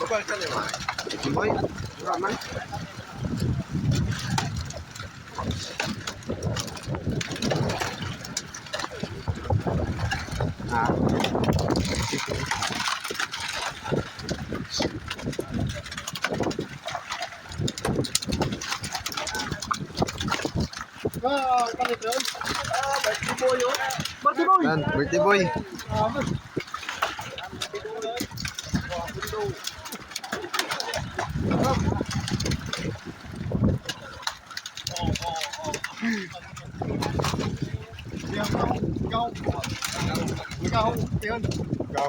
Bakal birthday boy yun. Birthday boy. Yan, birthday boy. Ah, Ikaw, ikaw,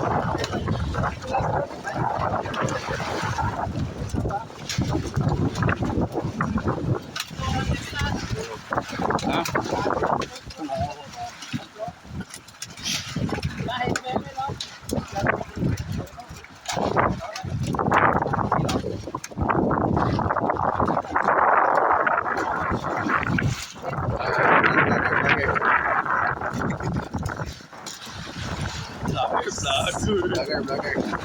Say. Ano ka, Blogger, blogger. Blogger, blogger.